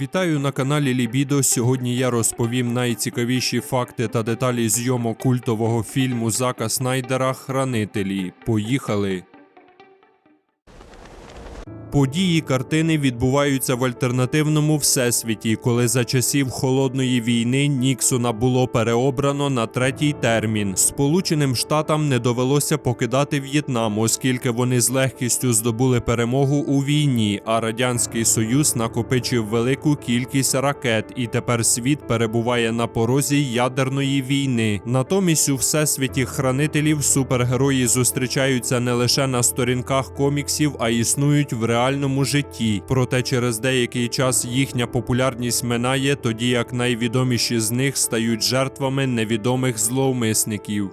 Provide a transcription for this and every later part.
Вітаю на каналі Лібідо. Сьогодні я розповім найцікавіші факти та деталі зйомок культового фільму Зака Снайдера Хранителі. Поїхали! Події картини відбуваються в альтернативному всесвіті, коли за часів холодної війни Ніксона було переобрано на третій термін. Сполученим Штатам не довелося покидати В'єтнам, оскільки вони з легкістю здобули перемогу у війні, а радянський союз накопичив велику кількість ракет, і тепер світ перебуває на порозі ядерної війни. Натомість у всесвіті хранителів супергерої зустрічаються не лише на сторінках коміксів, а існують в реальному житті. Проте через деякий час їхня популярність минає, тоді як найвідоміші з них стають жертвами невідомих зловмисників.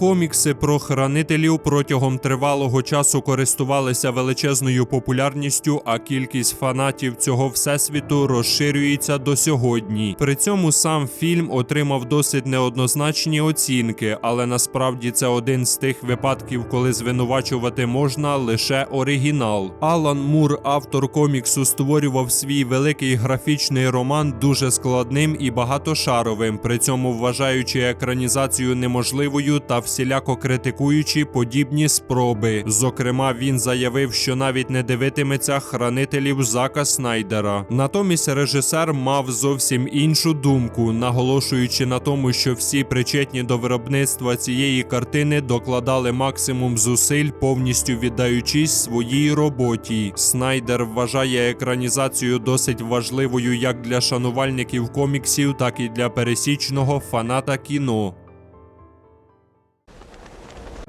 Комікси про хранителів протягом тривалого часу користувалися величезною популярністю, а кількість фанатів цього всесвіту розширюється до сьогодні. При цьому сам фільм отримав досить неоднозначні оцінки, але насправді це один з тих випадків, коли звинувачувати можна лише оригінал. Алан Мур, автор коміксу, створював свій великий графічний роман дуже складним і багатошаровим, при цьому вважаючи екранізацію неможливою та всіляко критикуючи подібні спроби. Зокрема, він заявив, що навіть не дивитиметься хранителів Зака Снайдера. Натомість режисер мав зовсім іншу думку, наголошуючи на тому, що всі причетні до виробництва цієї картини докладали максимум зусиль, повністю віддаючись своїй роботі. Снайдер вважає екранізацію досить важливою як для шанувальників коміксів, так і для пересічного фаната кіно.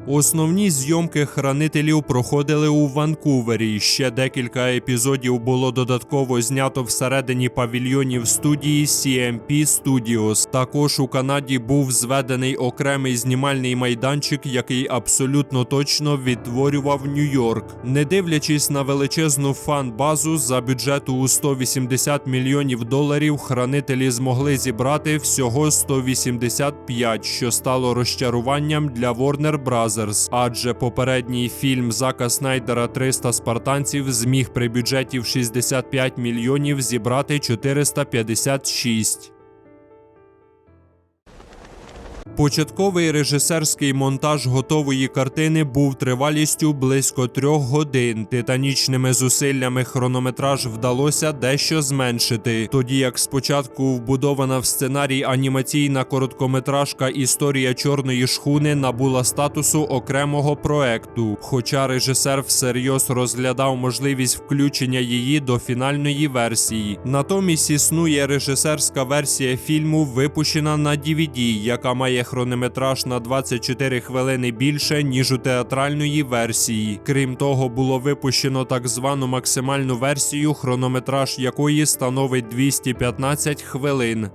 Основні зйомки хранителів проходили у Ванкувері. Ще декілька епізодів було додатково знято всередині павільйонів студії CMP Studios. Також у Канаді був зведений окремий знімальний майданчик, який абсолютно точно відтворював Нью-Йорк. Не дивлячись на величезну фан-базу за бюджету у 180 мільйонів доларів, хранителі змогли зібрати всього 185, що стало розчаруванням для Warner Bros адже попередній фільм Зака Снайдера «300 спартанців зміг при бюджеті в 65 мільйонів зібрати 456. Початковий режисерський монтаж готової картини був тривалістю близько трьох годин. Титанічними зусиллями хронометраж вдалося дещо зменшити, тоді як спочатку вбудована в сценарій анімаційна короткометражка Історія чорної шхуни набула статусу окремого проекту. Хоча режисер всерйоз розглядав можливість включення її до фінальної версії. Натомість існує режисерська версія фільму, випущена на DVD, яка має хронометраж на 24 хвилини більше, ніж у театральної версії. Крім того, було випущено так звану максимальну версію, хронометраж якої становить 215 хвилин.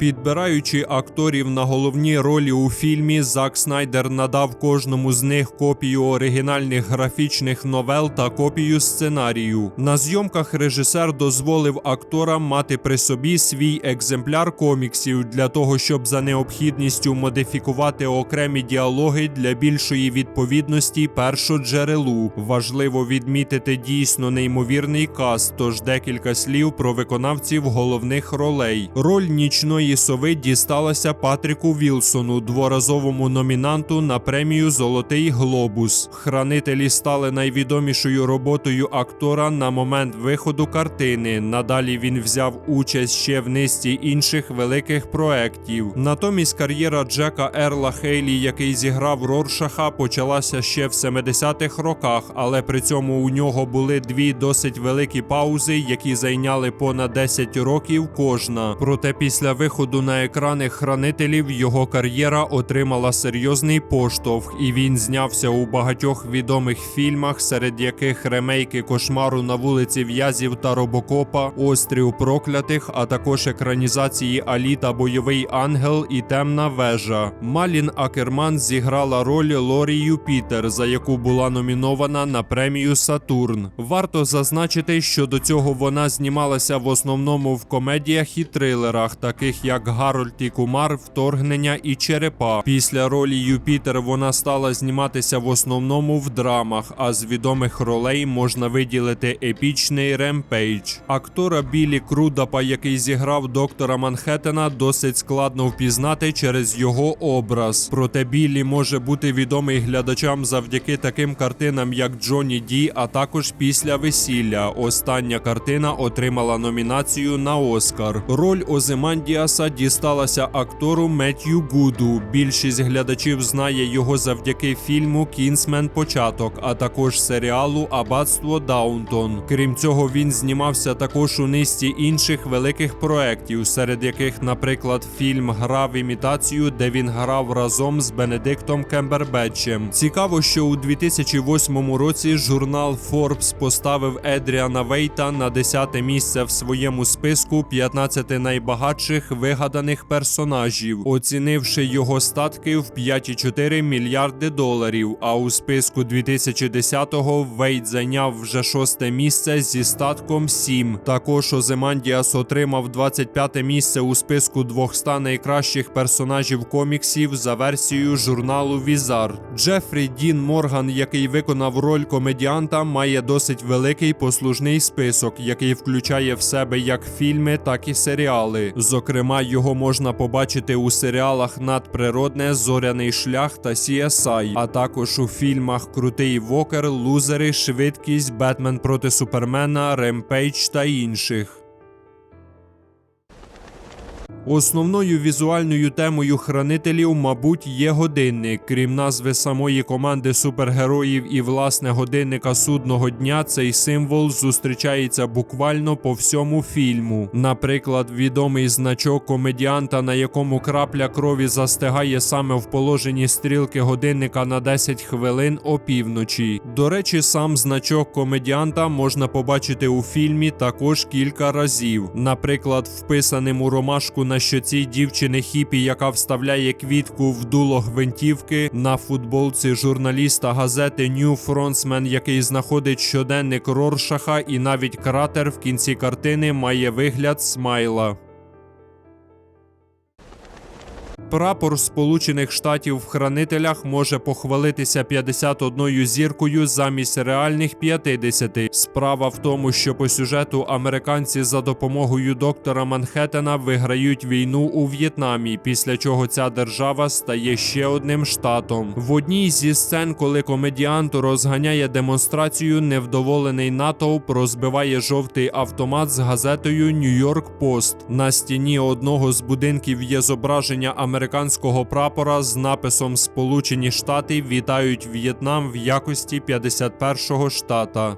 Підбираючи акторів на головні ролі у фільмі, Зак Снайдер надав кожному з них копію оригінальних графічних новел та копію сценарію. На зйомках режисер дозволив акторам мати при собі свій екземпляр коміксів для того, щоб за необхідністю модифікувати окремі діалоги для більшої відповідності першоджерелу. Важливо відмітити дійсно неймовірний каст, тож декілька слів про виконавців головних ролей. Роль нічної сови дісталася Патріку Вілсону, дворазовому номінанту на премію Золотий Глобус. Хранителі стали найвідомішою роботою актора на момент виходу картини. Надалі він взяв участь ще в низці інших великих проєктів. Натомість кар'єра Джека Ерла Хейлі, який зіграв Роршаха, почалася ще в 70-х роках, але при цьому у нього були дві досить великі паузи, які зайняли понад 10 років кожна. Проте після виходу на екрани хранителів його кар'єра отримала серйозний поштовх, і він знявся у багатьох відомих фільмах, серед яких ремейки кошмару на вулиці В'язів та Робокопа, Острів проклятих, а також екранізації Алі та Бойовий ангел і Темна вежа. Малін Акерман зіграла роль Лорі Юпітер, за яку була номінована на премію Сатурн. Варто зазначити, що до цього вона знімалася в основному в комедіях і трилерах, таких як як Гарольд і Кумар, Вторгнення і Черепа. Після ролі Юпітер вона стала зніматися в основному в драмах, а з відомих ролей можна виділити епічний Ремпейдж. Актора Білі Крудапа, який зіграв доктора Манхеттена, досить складно впізнати через його образ. Проте Білі може бути відомий глядачам завдяки таким картинам, як Джонні Ді, а також після весілля. Остання картина отримала номінацію на Оскар. Роль Озимандіаса дісталася актору Меттью Гуду. Більшість глядачів знає його завдяки фільму Кінсмен Початок, а також серіалу Аббатство Даунтон. Крім цього, він знімався також у низці інших великих проєктів, серед яких, наприклад, фільм Гра в імітацію, де він грав разом з Бенедиктом Кембербетчем. Цікаво, що у 2008 році журнал Forbes поставив Едріана Вейта на 10 місце в своєму списку 15 найбагатших вигаданих персонажів, оцінивши його статки в 5,4 мільярди доларів. А у списку 2010-го Вейт зайняв вже шосте місце зі статком 7. Також Оземандіас отримав 25 місце у списку 200 найкращих персонажів коміксів за версією журналу Візар. Джефрі Дін Морган, який виконав роль комедіанта, має досить великий послужний список, який включає в себе як фільми, так і серіали. Зокрема, його можна побачити у серіалах Надприродне, Зоряний шлях та CSI, а також у фільмах Крутий Вокер, Лузери, Швидкість, Бетмен проти Супермена, Ремпейдж та інших. Основною візуальною темою хранителів, мабуть, є годинник. Крім назви самої команди супергероїв і власне годинника судного дня, цей символ зустрічається буквально по всьому фільму. Наприклад, відомий значок комедіанта, на якому крапля крові застигає саме в положенні стрілки годинника на 10 хвилин опівночі. До речі, сам значок комедіанта можна побачити у фільмі також кілька разів. Наприклад, вписаним у ромашку на щоці дівчини хіпі, яка вставляє квітку в дуло гвинтівки, на футболці журналіста газети New Frontsman, який знаходить щоденник Роршаха, і навіть кратер в кінці картини має вигляд смайла. Прапор Сполучених Штатів в хранителях може похвалитися 51 зіркою замість реальних 50. Справа в тому, що по сюжету американці за допомогою доктора Манхеттена виграють війну у В'єтнамі, після чого ця держава стає ще одним штатом. В одній зі сцен, коли комедіант розганяє демонстрацію, невдоволений натовп розбиває жовтий автомат з газетою Нью-Йорк Пост. На стіні одного з будинків є зображення американського прапора з написом Сполучені Штати вітають В'єтнам в якості 51-го штата.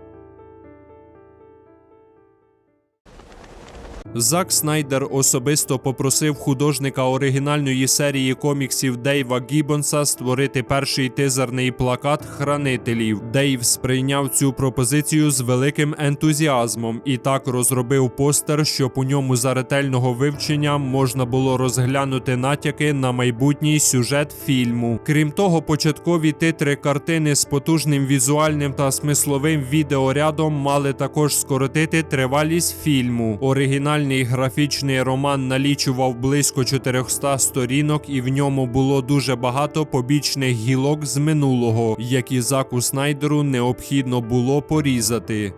Зак Снайдер особисто попросив художника оригінальної серії коміксів Дейва Гіббонса створити перший тизерний плакат хранителів. Дейв сприйняв цю пропозицію з великим ентузіазмом і так розробив постер, щоб у ньому за ретельного вивчення можна було розглянути натяки на майбутній сюжет фільму. Крім того, початкові титри картини з потужним візуальним та смисловим відеорядом мали також скоротити тривалість фільму. Оригінальний графічний роман налічував близько 400 сторінок, і в ньому було дуже багато побічних гілок з минулого, які Заку Снайдеру необхідно було порізати.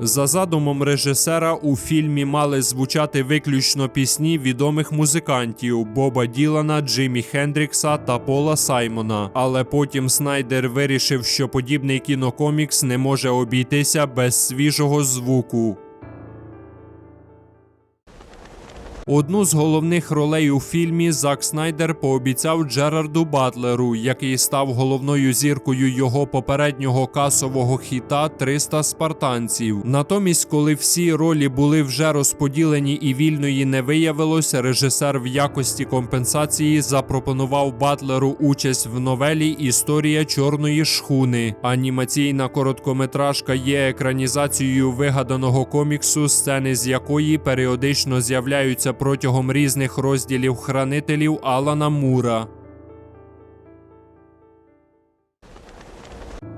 За задумом режисера у фільмі мали звучати виключно пісні відомих музикантів Боба Ділана, Джимі Хендрікса та Пола Саймона. Але потім Снайдер вирішив, що подібний кінокомікс не може обійтися без свіжого звуку. Одну з головних ролей у фільмі Зак Снайдер пообіцяв Джерарду Батлеру, який став головною зіркою його попереднього касового хіта «300 спартанців. Натомість, коли всі ролі були вже розподілені і вільної не виявилось, режисер в якості компенсації запропонував Батлеру участь в новелі Історія чорної шхуни. Анімаційна короткометражка є екранізацією вигаданого коміксу, сцени з якої періодично з'являються протягом різних розділів хранителів Алана Мура.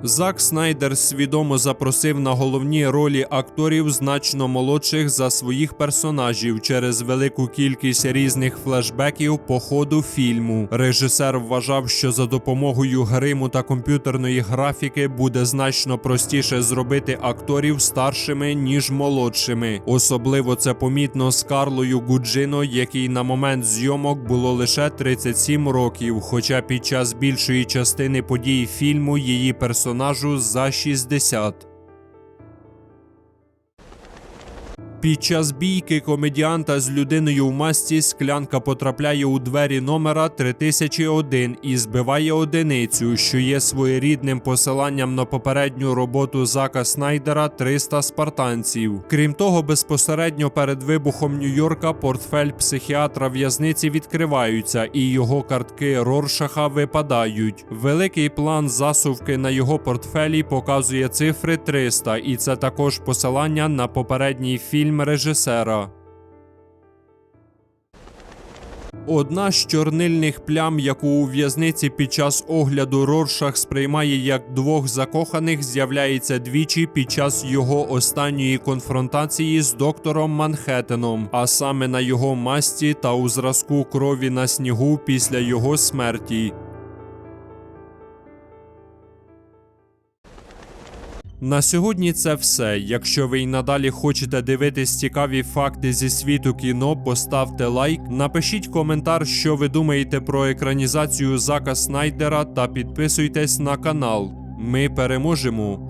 Зак Снайдер свідомо запросив на головні ролі акторів значно молодших за своїх персонажів через велику кількість різних флешбеків по ходу фільму. Режисер вважав, що за допомогою гриму та комп'ютерної графіки буде значно простіше зробити акторів старшими ніж молодшими. Особливо це помітно з Карлою Гуджино, який на момент зйомок було лише 37 років, хоча під час більшої частини подій фільму її персонажу за 60. Під час бійки комедіанта з людиною в масці склянка потрапляє у двері номера 3001 і збиває одиницю, що є своєрідним посиланням на попередню роботу Зака Снайдера 300 спартанців. Крім того, безпосередньо перед вибухом Нью-Йорка портфель психіатра в'язниці відкриваються, і його картки Роршаха випадають. Великий план засувки на його портфелі показує цифри 300, і це також посилання на попередній фільм режисера. Одна з чорнильних плям, яку у в'язниці під час огляду Роршах сприймає як двох закоханих, з'являється двічі під час його останньої конфронтації з доктором Манхеттеном, а саме на його масті та у зразку крові на снігу після його смерті. На сьогодні це все. Якщо ви й надалі хочете дивитись цікаві факти зі світу кіно, поставте лайк, напишіть коментар, що ви думаєте про екранізацію Зака Снайдера, та підписуйтесь на канал. Ми переможемо.